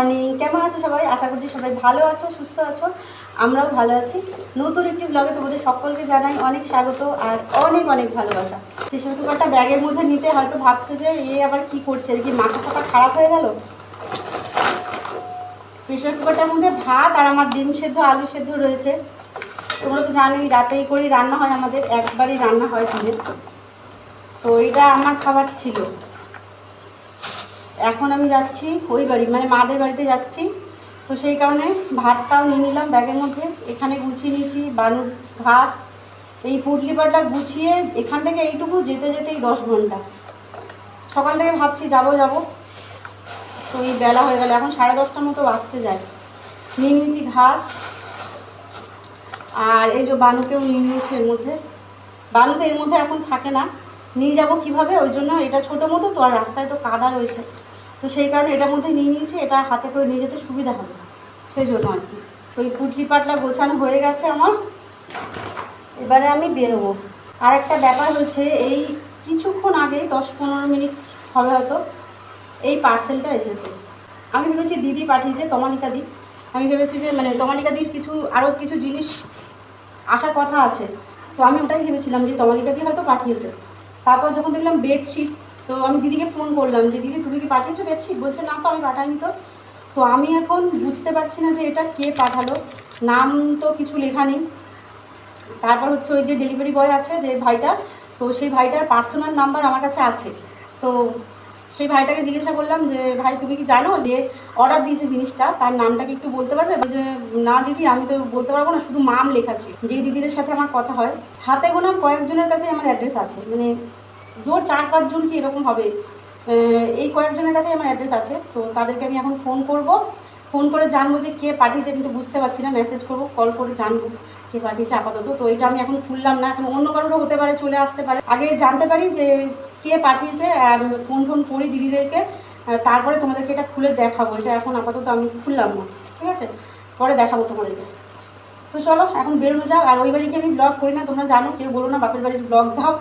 Morning কেমন আছো সবাই? আশা করছি সবাই ভালো আছো, সুস্থ আছো। আমরাও ভালো আছি। নতুন একটি ব্লগে তোমাদের সকলকে জানাই অনেক স্বাগত আর অনেক অনেক ভালোবাসা। প্রেশার কুকারটা ব্যাগের মধ্যে নিতে হয়তো ভাবছ যে, এ আবার কি করছে? এর কি মাথা ফাটা খারাপ হয়ে গেল? প্রেশার কুকারটার মধ্যে ভাত আর আমার ডিম সেদ্ধ, আলু সেদ্ধ রয়েছে। তোমরা তো জানোই, রাতেই করেই রান্না হয় আমাদের। একবারই রান্না হয় দিনে তো এটা আমার খাবার ছিল। এখন আমি যাচ্ছি ওই বাড়ি মানে মাদের বাড়িতে যাচ্ছি। তো সেই কারণে ভাতটাও নিয়ে নিলাম ব্যাগের মধ্যে। এখানে গুছিয়ে নিয়েছি বানুর ঘাস। এই পুটলিপাটা গুছিয়ে এখান থেকে এইটুকু যেতে যেতেই দশ ঘণ্টা। সকাল থেকে ভাবছি যাব যাব। তো এই বেলা হয়ে গেল, এখন সাড়ে দশটার মতো বাঁচতে যায়। নিয়ে নিয়েছি ঘাস। আর এই যে বানুকেও নিয়ে নিয়েছি এর মধ্যে। বানু তো এর মধ্যে এখন থাকে না। নিয়ে যাব কীভাবে? ওই জন্য এটা ছোটো মতো তো, আর রাস্তায় তো কাদা রয়েছে। তো সেই কারণে এটার মধ্যে নিয়ে নিয়েছি, এটা হাতে করে নিয়ে যেতে সুবিধা হবে। সেই জন্য আর কি। তো এই পুটলি পাটলা গোছানো হয়ে গেছে আমার। এবারে আমি বেরোবো। আর একটা ব্যাপার হচ্ছে, এই কিছুক্ষণ আগে, দশ পনেরো মিনিট হবে হয়তো, এই পার্সেলটা এসেছে। আমি ভেবেছি দিদি পাঠিয়েছে তমালিকা দি। আমি ভেবেছি যে মানে তমালিকা দির কিছু আরও কিছু জিনিস আসার কথা আছে। তো আমি ওটাই ভেবেছিলাম যে তমালিকা দি হয়তো পাঠিয়েছে। তারপর যখন দেখলাম বেডশিট তো আমি দিদিকে ফোন করলাম যে, দিদি, তুমি কি পাঠিয়েছো বেডশিট বলছে, না তো, আমি পাঠাইনি তো। তো আমি এখন বুঝতে পারছি না যে এটা কে পাঠালো। নাম তো কিছু লেখা নেই। তারপর হচ্ছে ওই যে ডেলিভারি বয় আছে, যে ভাইটা, তো সেই ভাইটার পার্সোনাল নাম্বার আমার কাছে আছে। তো সেই ভাইটাকে জিজ্ঞাসা করলাম যে, ভাই, তুমি কি জানো যে অর্ডার দিয়েছে জিনিসটা? তার নামটা কি একটু বলতে পারবে? যে না দিদি, আমি তো বলতে পারব না, শুধু মাম লেখা ছিল যে দিদিদের সাথে আমার কথা হয়, হাতে গোনা কয়েকজনের কাছে আমার অ্যাড্রেস আছে। মানে জোর চার পাঁচজন কি এরকম হবে? এই কয়েকজনের কাছে আমার অ্যাড্রেস আছে। তো তাদেরকে আমি এখন ফোন করব। ফোন করে জানব যে কে পাঠিয়েছে কিন্তু বুঝতে পারছি না। মেসেজ করব কল করে জানব কে পাঠিয়েছে আপাতত। তো এটা আমি এখন খুললাম না। এখন অন্য কারোরও হতে পারে, চলে আসতে পারে। আগে জানতে পারি যে কে পাঠিয়েছে ফোন ফোন করি দিদিদেরকে। তারপরে তোমাদেরকে এটা খুলে দেখাবো। এটা এখন আপাতত আমি খুললাম না। ঠিক আছে? পরে দেখাবো তোমাদেরকে। তো চলো, এখন বেরোনো যাও আর ওই বাড়িকে আমি ব্লগ করি না, তোমরা জানো। কেউ বলো না, বাপের বাড়ির ব্লগ দাও।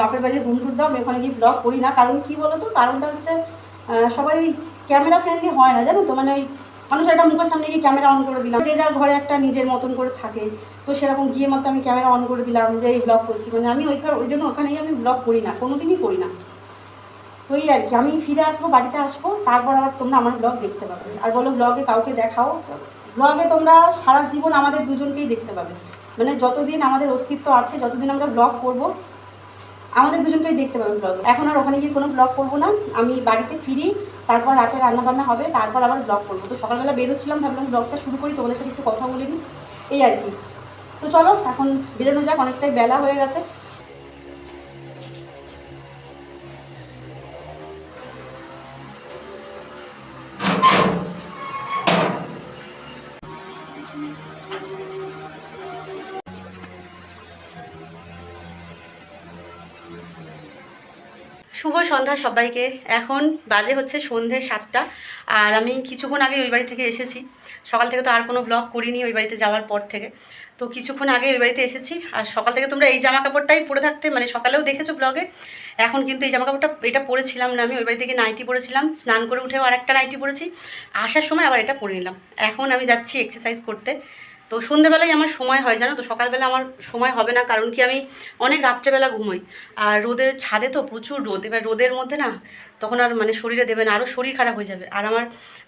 বাপের বাড়ির বন্ধুর দাও আমি ওখানে গিয়ে ব্লগ করি না। কারণ কি বলো তো কারণটা হচ্ছে সবাই ক্যামেরা ফ্রেন্ডলি হয় না, জানো তো? মানে ওই মানুষ একটা মুখের সামনে গিয়ে ক্যামেরা অন করে দিলাম। যে যার ঘরে একটা নিজের মতন করে থাকে, তো সেরকম গিয়ে মতো আমি ক্যামেরা অন করে দিলাম যে এই ব্লগ করছি। মানে আমি ওই ওই জন্য ওখানেই আমি ব্লগ করি না কোনো দিনই করি না। ওই আর কি, আমি ফিরে আসব, বাড়িতে আসব, তারপর আবার তোমরা আমার ব্লগ দেখতে পাবে। আর বলো ব্লগে কাউকে দেখাও। ব্লগে তোমরা সারা জীবন আমাদের দুজনকেই দেখতে পাবে। মানে যতদিন আমাদের অস্তিত্ব আছে, যতদিন আমরা ব্লগ করব আমাদের দুজনকেই দেখতে পাবেন ব্লগ এখন আর ওখানে গিয়ে কোনো ব্লগ করব না। আমি বাড়িতে ফিরি, তারপর রাতে রান্নাবান্না হবে, তারপর আবার ব্লগ করব। তো সকালবেলা বেরোচ্ছিলাম, ভাবলাম ব্লগটা শুরু করি, তোমাদের সাথে একটু কথা বলে এই আর কি। তো চলো, এখন বেরোনো যাক, অনেকটাই বেলা হয়ে গেছে। সন্ধ্যা সবাইকে। এখন বাজে হচ্ছে সন্ধে সাতটা। আর আমি কিছুক্ষণ আগে ওই বাড়ি থেকে এসেছি। সকাল থেকে তো আর কোনো ব্লগ করিনি ওই বাড়িতে যাওয়ার পর থেকে। তো কিছুক্ষণ আগে ওই বাড়িতে এসেছি। আর সকাল থেকে তোমরা এই জামা কাপড়টাই পরে থাকতে মানে সকালেও দেখেছ ব্লগে এখন কিন্তু এই জামা কাপড়টা এটা পরেছিলাম না, আমি ওই বাড়ি থেকে নাইটি পরেছিলাম। স্নান করে উঠেও আরেকটা নাইটি পরেছি। আসার সময় আবার এটা পরে নিলাম। এখন আমি যাচ্ছি এক্সারসাইজ করতে। তো সন্ধেবেলায় আমার সময় হয়, জানো তো? সকালবেলা আমার সময় হবে না, কারণ কি আমি অনেক রাত্রেবেলা ঘুমোই। আর রোদের ছাদে তো প্রচুর রোদ, এবার রোদের মধ্যে না তখন আর মানে শরীরে দেবে না আরও শরীর খারাপ হয়ে যাবে। আর আমার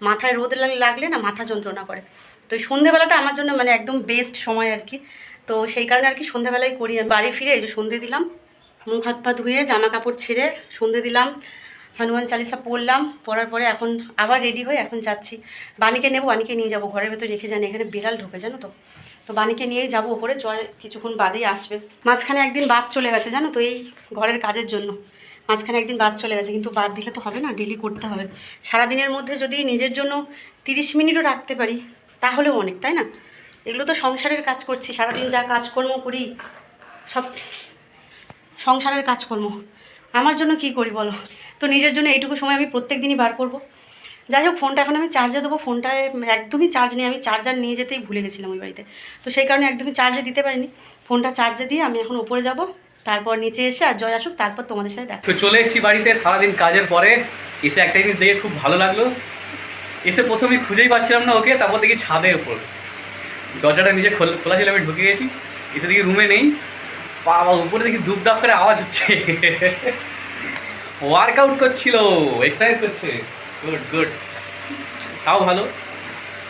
মাথায় রোদ লাগলে না মাথা যন্ত্রণা করে। তো এই সন্ধেবেলাটা আমার জন্য মানে একদম বেস্ট সময় আর কি। তো সেই কারণে আর কি সন্ধেবেলায় করি বাড়ি ফিরে এই যে সন্ধে দিলাম, মুখ হাত পা ধুয়ে জামা কাপড় ছেড়ে সন্ধে দিলাম। হনুমান চালিসা পড়লাম, পড়ার পরে এখন আবার রেডি হয়ে এখন যাচ্ছি। বাণীকে নেব, বাণীকে নিয়ে যাব, ঘরের ভেতর রেখে জানি, এখানে বিড়াল ঢোকে, জানো তো? তো বাণীকে নিয়েই যাব ওপরে, জয় কিছুক্ষণ বাদেই আসবে। মাঝখানে একদিন বাদ চলে গেছে, জানো তো, এই ঘরের কাজের জন্য। মাঝখানে একদিন বাদ চলে গেছে, কিন্তু বাদ দিলে তো হবে না ডেলি করতে হবে। সারাদিনের মধ্যে যদি নিজের জন্য তিরিশ মিনিটও রাখতে পারি, তাহলেও অনেক, তাই না? এগুলো তো সংসারের কাজ করছি, সারাদিন যা কাজকর্ম করি, সব সংসারের কাজকর্ম। আমার জন্য কি করি বলো? তো নিজের জন্য এইটুকু সময় আমি প্রত্যেক দিনই বার করব। যাই হোক ফোনটা এখন আমি চার্জে দেবো। ফোনটায় একদমই চার্জ নেই। আমি চার্জার নিয়ে যেতেই ভুলে গেছিলাম ওই বাড়িতে। তো সেই কারণে একদমই চার্জে দিতে পারিনি। ফোনটা চার্জে দিয়ে আমি এখন উপরে যাব। তারপর নিচে এসে আর জয় আসুক, তারপর তোমাদের সাথে দেখা তো চলে এসেছি বাড়িতে সারাদিন কাজের পরে। এসে একটা জিনিস দেখে খুব ভালো লাগল। এসে প্রথমে খুঁজেই পাচ্ছিলাম না ওকে, তারপর দেখি ছাদের উপর। দরজাটা নিজে খোলা ছিল আমি ঢুকে গেছি। এসে দেখি রুমে নেই। বাবা, উপরে দেখি দুপ দাপ করে আওয়াজ হচ্ছে। ওয়ার্কআউট করছিল এক্সারসাইজ করছে। গুড গুড তাও ভালো।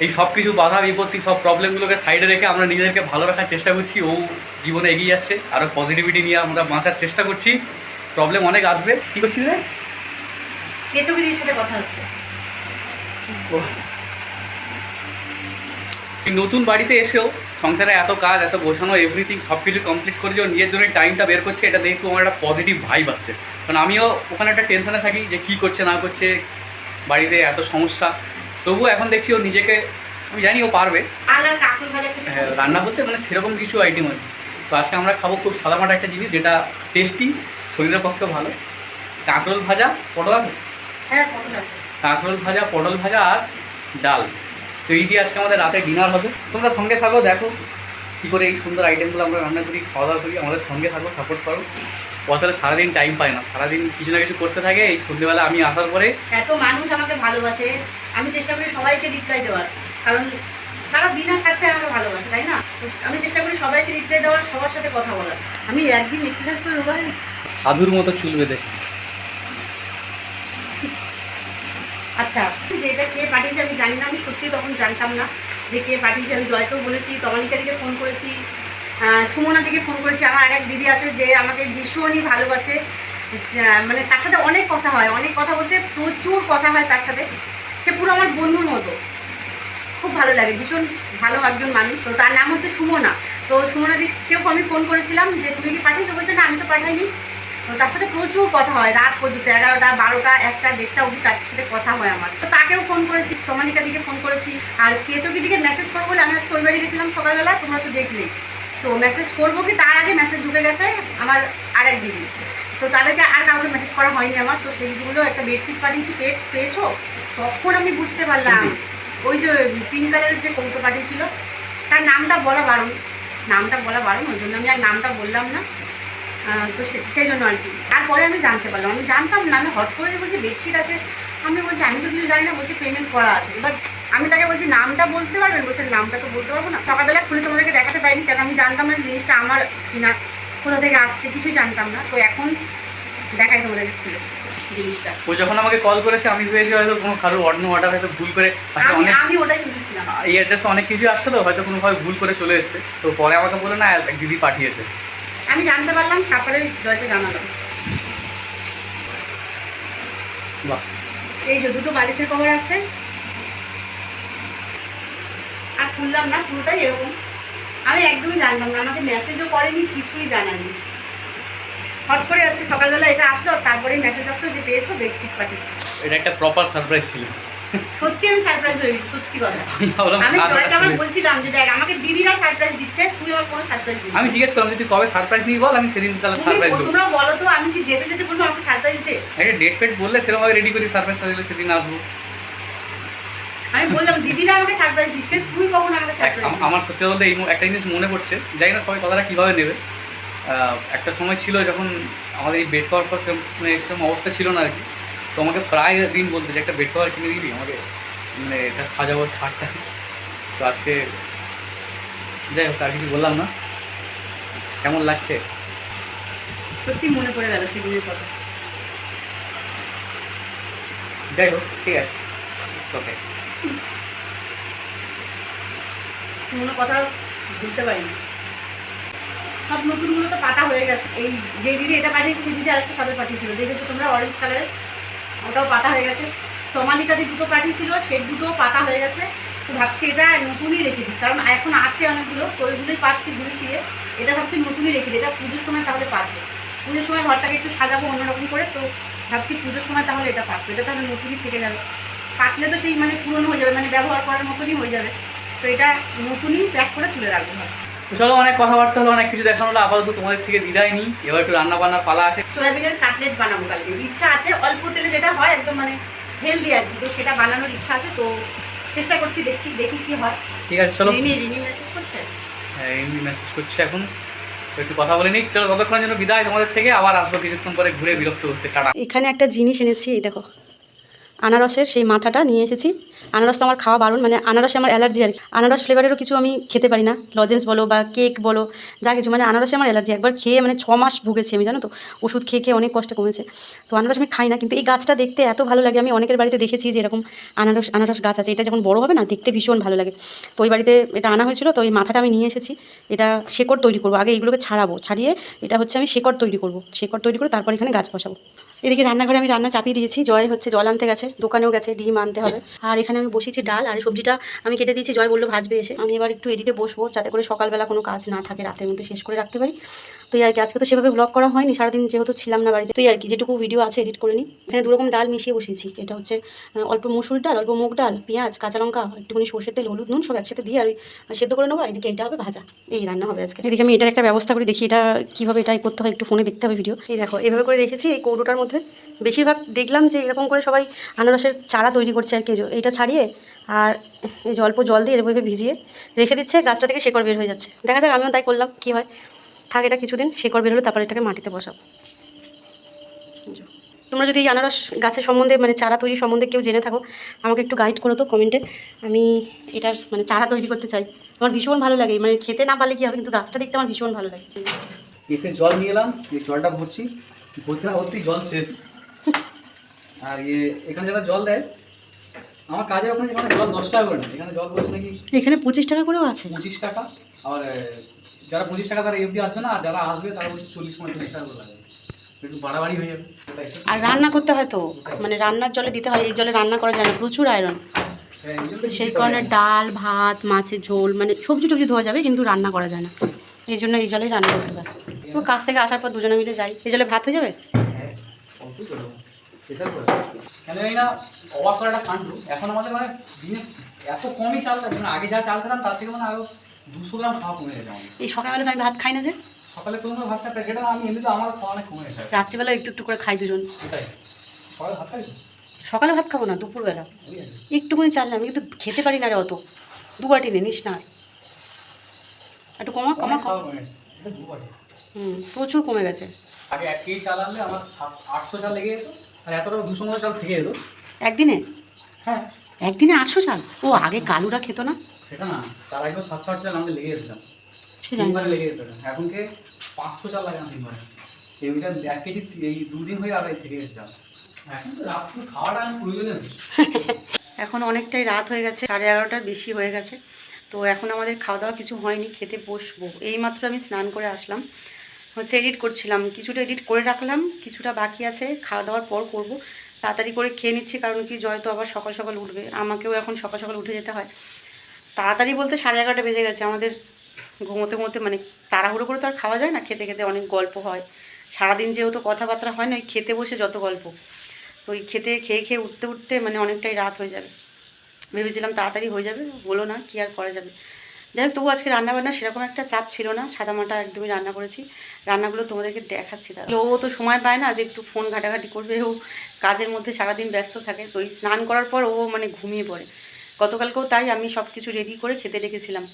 এই সব কিছু বাধা বিপত্তি সব প্রবলেমগুলোকে সাইডে রেখে আমরা নিজেদেরকে ভালো রাখার চেষ্টা করছি। ও জীবনে এগিয়ে যাচ্ছে। আরও পজিটিভিটি নিয়ে আমরা বাঁচার চেষ্টা করছি। প্রবলেম অনেক আসবে। কী করছিস রে? সাথে কথা হচ্ছে। নতুন বাড়িতে এসেও সংসারে এত কাজ এত গোছানো এভরিথিং সব কিছু কমপ্লিট করেছে নিজের জন্য টাইমটা বের করছে এটা দেখে আমার একটা পজিটিভ ভাইব আসছে। কারণ আমিও ওখানে একটা টেনশনে থাকি যে কী করছে না করছে বাড়িতে এত সমস্যা। তবুও এখন দেখছি ও নিজেকে আমি জানি ও পারবে। হ্যাঁ, রান্না করতে মানে সেরকম কিছু আইটেম আছে। তো আজকে আমরা খাব খুব সাদামাটা একটা জিনিস যেটা টেস্টি শরীরের পক্ষে ভালো। কাঁকরোল ভাজা পটল আছে? হ্যাঁ পটল আছে। কাঁকরোল ভাজা পটল ভাজা আর ডাল। তো এই দিয়ে আজকে আমাদের রাতে ডিনার হবে। তোমরা সঙ্গে থাকো দেখো কী করে এই সুন্দর আইটেমগুলো আমরা রান্না করি খাওয়া দাওয়া করি আমাদের সঙ্গে থাকো সাপোর্ট করো। আসলে সারাদিন টাইম পায় না। সারাদিন কিছু না কিছু করতে থাকে এই সন্ধ্যেবেলা আমি আসার পরে এত মানুষ আমাকে ভালোবাসে আমি চেষ্টা করি সবাইকে রিপ্লাই দেওয়ার। কারণ তারা বিনা স্বার্থে আমাকে ভালোবাসে তাই না? আমি চেষ্টা করি সবাইকে রিপ্লাই দেওয়ার সবার সাথে কথা বলার। আমি একদিন এক্সারসাইজ করে রোগা সাধুর মতো চুল বেঁধে। আচ্ছা যে এটা কে পাঠিয়েছে আমি জানি না আমি সত্যি তখন জানতাম না যে কে পাঠিয়েছে। আমি জয়কেও বলেছি তমালিকা দিকে ফোন করেছি। সুমনা দিকে ফোন করেছি। আমার আর এক দিদি আছে যে আমাকে ভীষণই ভালোবাসে। মানে তার সাথে অনেক কথা হয়। অনেক কথা বলতে প্রচুর কথা হয় তার সাথে। সে পুরো আমার বন্ধুর মতো। খুব ভালো লাগে। ভীষণ ভালো একজন মানুষ। তো তার নাম হচ্ছে সুমনা। তো সুমনা দিকেও আমি ফোন করেছিলাম যে, তুমি কি পাঠিয়েছো? বলছে, না, আমি তো পাঠাইনি। তো তার সাথে প্রচুর কথা হয়। রাত পর্যন্ত এগারোটা, বারোটা, একটা, দেড়টা অবধি তার সাথে কথা হয় আমার। তো তাকেও ফোন করেছি। তমালিকা দিকে ফোন করেছি। আর কেতকি দিকে মেসেজ করব বলে আমি আজকে ওই বাড়ি গেছিলাম সকালবেলা। তোমরা তো দেখলেই তো মেসেজ করব কি? তার আগে মেসেজ ঢুকে গেছে আমার আরেক দিদি। তো তাদেরকে আর কাউকে মেসেজ করা হয়নি আমার। তো সেই দিদিগুলো একটা বেডশিট পাঠিয়েছি, পেট পেয়েছ? তখন আমি বুঝতে পারলাম। ওই যে পিঙ্ক কালারের যে কৌটো পাঠিয়েছিল, তার নামটা বলা বারণ। নামটা বলা বারণ, ওই জন্য আমি আর নামটা বললাম না। তো সেই জন্য আর কি। তারপরে আমি জানতে পারলাম। আমি জানতাম না, আমি হট করে যে বলছি, বেডশিট আছে। আমি বলছি, আমি তো কিছু জানি না। বলছি পেমেন্ট করা আছে। এবার আমি তাকে বলছি নামটা বলতে পারবেন? বলছে নামটা তো বলতে পারব না। সকালবেলা খুলে তোমাদেরকে দেখাতে পারিনি কেন আমি জানতাম না জিনিসটা আমার কিনা কোথা থেকে আসছে কিছুই জানতাম না। তো এখন দেখাই তোমাদেরকে খুলে জিনিসটা। ও যখন আমাকে কল করেছে আমি ভেবেছি হয়তো কোনো কারোর অন্য অর্ডার হয়তো ভুল করে আমি ওটাই এই অ্যাড্রেসে অনেক কিছু আসছে তো হয়তো কোনোভাবে ভুল করে চলে এসছে। তো পরে আমাকে বলে না এক দিদি পাঠিয়েছে। আমি জানতে পারলাম তারপরে জয়কে জানালাম। বাহ। এই যে দুটো বালিশের কভার আছে খুললাম না পুরোটাই এরকম। আমি একদমই জানতাম না আমাকে মেসেজও করেনি কিছুই জানানি হট করে আজকে সকালবেলা এটা আসলো তারপরে মেসেজ আসলো যে পেয়েছ বেডশিট পাঠিয়েছি। এটা একটা প্রপার সারপ্রাইজ ছিল। সত্যি আমি সারপ্রাইজ হয়ে সত্যি কথা। আমি জয়কে আমার বলছিলাম যে দেখ আমাকে দিদিরা সারপ্রাইজ দিচ্ছে তুই আমার কোনো সারপ্রাইজ দিচ্ছিস আমি জিজ্ঞেস করলাম যে তুই কবে সারপ্রাইজ নিবি বল? আমি সেদিন তাহলে সারপ্রাইজ দেবো। তোমরা বলো তো আমি কি যেতে যেতে বলব আমাকে সারপ্রাইজ দে? একটা ডেট ফেট বললে সেরকমভাবে রেডি করি সারপ্রাইজ দিলে সেদিন আসব। আমি বললাম দিদিরা আমাকে সারপ্রাইজ দিচ্ছে তুই কখন আমাকে এক- সারপ্রাইজ আম- আমার সত্যি বলতে এই একটা জিনিস মনে পড়ছে। জানি না সবাই কথাটা কীভাবে নেবে। একটা সময় ছিল যখন আমাদের এই বেড কভার পর মানে সেরকম অবস্থা ছিল না আর কি। তো আমাকে প্রায় দিন বলতে যে একটা বেড কভার কিনে দিবি আমাকে মানে এটা সাজাবো খাটটা। তো আজকে যাই হোক আর কিছু বললাম না। কেমন লাগছে? সত্যি মনে পড়ে গেল সেদিনের কথা। যাই হোক ঠিক আছে। ওকে কোনো কথা বুঝতে পারিনি। সব নতুনগুলো তো পাতা হয়ে গেছে। এই যে দিদি এটা পাঠিয়েছে সেই দিদি আরেকটা চাদর পাঠিয়েছিল। দেখেছ তোমরা? অরেঞ্জ কালারের ওটাও পাতা হয়ে গেছে। তমালিকাদি দুটো পাঠিয়েছিল, সে দুটো পাতা হয়ে গেছে। তো ভাবছি এটা নতুনই রেখে দিই। কারণ এখন আছে অনেকগুলো, তো ওইগুলোই পাচ্ছি ঘুরে ফিরে। এটা ভাবছি নতুনই রেখে দিই। এটা পুজোর সময় তাহলে পাতবো। পুজোর সময় ঘরটাকে একটু সাজাবো অন্যরকম করে। তো ভাবছি পুজোর সময় তাহলে এটা পাতবো। এটা তাহলে নতুনই থেকে যাবে। পাতলে তো সেই মানে পুরনো হয়ে যাবে মানে ব্যবহার করার মতনই হয়ে যাবে। তো এটা নতুনই প্যাক করে তুলে রাখব ভাবছি। তো চলো অনেক কথাবার্তা হলো অনেক কিছু দেখানো হলো। আপাতত তোমাদের থেকে বিদায় নিই। এবার একটু রান্না বান্নার পালা আছে। সয়াবিনের কাটলেট বানাবো কালকে। ইচ্ছা আছে অল্প তেলে যেটা হয় একদম মানে হেলদি আর কি তো সেটা বানানোর ইচ্ছা আছে তো চেষ্টা করছি দেখছি দেখি কি হয়। ঠিক আছে চলো। রিনি রিনি মেসেজ করছে? হ্যাঁ এমনি মেসেজ করছে এখন। একটু কথা বলে নিই। চলো ততক্ষণের জন্য বিদায়। তোমাদের থেকে আবার আসব কিছুক্ষণ পরে ঘুরে বিরক্ত হচ্ছে টাটা। এখানে একটা জিনিস এনেছি এই দেখো। আনারসের সেই মাথাটা নিয়ে এসেছি। আনারস তো আমার খাওয়া বারণ মানে আনারসে আমার অ্যালার্জি আর আনারস ফ্লেভারেরও কিছু আমি খেতে পারি না। লজেন্স বলো বা কেক বলো, যা কিছু মানে আনারসে আমার অ্যালার্জি। একবার খেয়ে মানে ছ মাস ভুগেছি আমি, জানো তো? ওষুধ খেয়ে খেয়ে অনেক কষ্ট কমেছে। তো আনারস আমি খাই না, কিন্তু এই গাছটা দেখতে এত ভালো লাগে। আমি অনেকের বাড়িতে দেখেছি যে এরকম আনারস আনারস গাছ আছে। এটা যখন বড় হবে না, দেখতে ভীষণ ভালো লাগে। তো ওই বাড়িতে এটা আনা হয়েছিল, তো এই মাথাটা আমি নিয়ে এসেছি। এটা শেকড় তৈরি করব। আগে এইগুলোকে ছাড়াবো, ছাড়িয়ে এটা হচ্ছে আমি শেকড় তৈরি করব। শেকড় তৈরি করে তারপর এখানে গাছ বসাবো। এদিকে রান্নাঘরে আমি রান্না চাপিয়ে দিয়েছি। জয় হচ্ছে, জল আনতে গেছে, দোকানেও গেছে, ডিম আনতে হবে। আর এখানে আমি বসিয়েছি ডাল আর সবজিটা আমি কেটে দিয়েছি। জয় বলল, ভাজবে এসে। আমি এবার একটু এদিকে বসবো, যাতে করে সকালবেলা কোনো কাজ না থাকে, রাতের মধ্যে শেষ করে রাখতে পারি। তো এই আর কি, আজকে তো সেভাবে ব্লগ করা হয়নি, সারাদিন যেহেতু ছিলাম না বাড়িতে, তো এই আর কি, যেটুকু ভিডিও আছে এডিট করে নিই এখানে দু রকম ডাল মিশিয়ে বসিয়েছি, এটা হচ্ছে অল্প মুসুর ডাল, অল্প মুগ ডাল, পেঁয়াজ, কাঁচা লঙ্কা, একটুখানি সর্ষের তেল, হলুদ নুন সব একসাথে দিয়ে আর সেদ্ধ করে নেব, আর এদিকে এটা হবে ভাজা। এই রান্না হবে আজকে। এদিকে আমি এটার একটা ব্যবস্থা করে দেখি, এটা কীভাবে এটাই করতে হয়, একটু ফোনে দেখতে হবে ভিডিও এই দেখো, এভাবে করে রেখেছি এই কৌটোটার মধ্যে। বেশিরভাগ দেখলাম যে এরকম করে সবাই আনারসের চারা তৈরি করছে আর কি এইটা ছাড়িয়ে আর এই যে অল্প জল দিয়ে এরকমভাবে ভিজিয়ে রেখে দিচ্ছে, গাছটা থেকে শেকড় বের হয়ে যাচ্ছে। দেখা যাক, আমিও তাই করলাম, কী হয়। থাক এটা কিছুদিন শেকড় বের হলে তারপর এটাকে মাটিতে বসাবো তোমরা যদি এই আনারস গাছের সম্বন্ধে মানে চারা তৈরি সম্বন্ধে কেউ জেনে থাকো আমাকে একটু গাইড করো তো কমেন্টে আমি এটার মানে চারা তৈরি করতে চাই। আমার ভীষণ ভালো লাগে মানে খেতে না পারলে কি হবে? কিন্তু গাছটা দেখতে আমার ভীষণ ভালো লাগে। এসে জল নিয়ে এলাম এই জলটা ভরছি। ভরতে না ভরতেই জল শেষ। আর ইয়ে এখানে যারা জল দেয় আমার কাজের ওখানে জল দশ টাকা করে না এখানে জল বলছে নাকি এখানে পঁচিশ টাকা করেও আছে। পঁচিশ টাকা আবার যারা পঁচিশ টাকা তারা এফডি আসবে না আর যারা আসবে তারা ওই চল্লিশ পঁয়ত্রিশ টাকা করে লাগবে। আর রান্না করতে হয় তো? মানে রান্নার জলে দিতে হয় এই জলে রান্না করা যায় না প্রচুর আয়রন হ্যাঁ, সেই কারণে ডাল ভাত মাছের ঝোল মানে সবজি টবজি ধোয়া যাবে কিন্তু রান্না করা যায় না। এই জন্য এই জলেই রান্না করতে হয়। তো কাজ থেকে আসার পর দুজনে মিলে যাই। এই জলে ভাত হয়ে যাবে? হ্যাঁ, এখন আমাদের মানে এত কমই চাল মানে আগে যা চাল খেতাম তার থেকে মানে আরও 200 গ্রাম খাওয়া কমে গেছে এই সকালবেলা আমি ভাত খাই না যে। সকালে প্রথমে ভাতটা আমার খাওয়া অনেক কমে গেছে। রাত্রিবেলা একটু একটু করে খাই দুজন। সকালে ভাত খাব না দুপুরবেলা। একটুখানি চাল না আমি কিন্তু খেতে পারি না রে অত। দু বাটি নে নিস না একটু কমা কমা কম হুম প্রচুর কমে গেছে। আগে এক কেজি চাল আনলে আমার আটশো চাল লেগে যেত আর দুশো চাল থেকে যেত। একদিনে? হ্যাঁ। একদিনে আটশো চাল? ও আগে কালুরা খেত না? সেটা না তার আগেও সাতশো চাল আমাদের লেগে। তিনবারে লেগে যেত এখনকে পাঁচশো চাল লাগে না তিনবারে। এইটা এক কেজি এই দুদিন হয়ে আর এই থেকে এসে চাল। এখন রাত্রে খাওয়াটা আমি প্রয়োজনে এখন অনেকটাই রাত হয়ে গেছে সাড়ে এগারোটার বেশি হয়ে গেছে। তো এখন আমাদের খাওয়া দাওয়া কিছু হয়নি খেতে বসবো। এইমাত্র আমি স্নান করে আসলাম। হচ্ছে এডিট করছিলাম কিছুটা এডিট করে রাখলাম কিছুটা বাকি আছে খাওয়া দাওয়ার পর করব। তাড়াতাড়ি করে খেয়ে নিচ্ছি কারণ কি জয় তো আবার সকাল সকাল উঠবে। আমাকেও এখন সকাল সকাল উঠে যেতে হয়। তাড়াতাড়ি বলতে সাড়ে এগারোটা বেজে গেছে। আমাদের ঘুমোতে ঘুমোতে মানে তাড়াহুড়ো করে তো আর খাওয়া যায় না, খেতে খেতে অনেক গল্প হয়। সারাদিন যেহেতু কথাবার্তা হয় না, ওই খেতে বসে যত গল্প। তো ওই খেতে খেয়ে খেয়ে উঠতে উঠতে মানে অনেকটাই রাত হয়ে যাবে। ভেবেছিলাম তাড়াতাড়ি হয়ে যাবে, বলো না কি আর করা যাবে। যাই হোক তবু আজকে রান্নাবান্না সেরকম একটা চাপ ছিল না, সাদামাটা একদমই রান্না করেছি। রান্নাগুলো তোমাদেরকে দেখাচ্ছি তাহলে। ও তো সময় পায় না যে একটু ফোন ঘাটাঘাটি করবে, ও কাজের মধ্যে সারাদিন ব্যস্ত থাকে, তো ওই স্নান করার পর ও মানে ঘুমিয়ে পড়ে। গতকালকেও তাই আমি সব কিছু রেডি করে খেতে রেখেছিলাম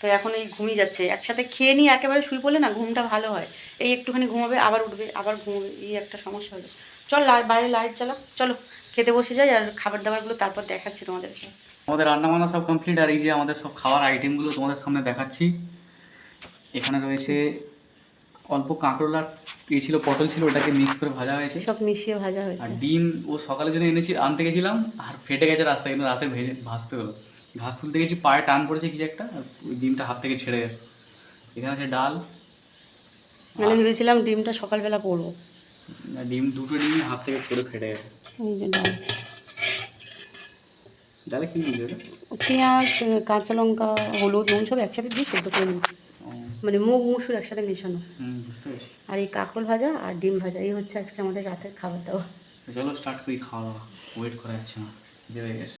তো এখন এই ঘুমিয়ে যাচ্ছে। একসাথে খেয়ে নিয়ে একেবারে শুই পড়লে না ঘুমটা ভালো হয়। এই একটুখানি ঘুমাবে, আবার উঠবে, আবার ঘুমাবে এই একটা সমস্যা হলো। চল বাইরে লাইট চালা চলো, খেতে বসে যাই আর খাবার দাবারগুলো তারপর দেখাচ্ছি তোমাদেরকে আমাদের রান্না বান্না সব কমপ্লিট আর এই যে আমাদের সব খাওয়ার আইটেমগুলো তোমাদের সামনে দেখাচ্ছি। এখানে রয়েছে অল্প কাঁকরোলার ইয়ে ছিল পটল ছিল ওটাকে মিক্স করে ভাজা হয়েছে। সব মিশিয়ে ভাজা হয়েছে। আর ডিম ও সকালের জন্য এনেছি আনতে গেছিলাম আর ফেটে গেছে রাস্তায় কিন্তু রাতে ভেজে ভাজতে হলো। ঘাস তুলতে গেছি পায়ে টান পড়েছে কিছু একটা আর ওই ডিমটা হাত থেকে ছেড়ে গেছে এখানে আছে ডাল। মানে ভেবেছিলাম ডিমটা সকালবেলা পড়ব। ডিম দুটো ডিমই হাত থেকে পড়ে ফেটে গেছে। এই যে ডাল। ডালে কি দিল পেঁয়াজ কাঁচা লঙ্কা হলুদ নুন সব একসাথে দিয়ে সেদ্ধ করে নিয়েছি। মানে মুগ মুসুর একসাথে মেশানো। আর এই কাঁকরোল ভাজা আর ডিম ভাজা এই হচ্ছে আজকে আমাদের রাতের খাবার দাবার। চলো স্টার্ট করি খাওয়া দাওয়া। ওয়েট করা যাচ্ছে না।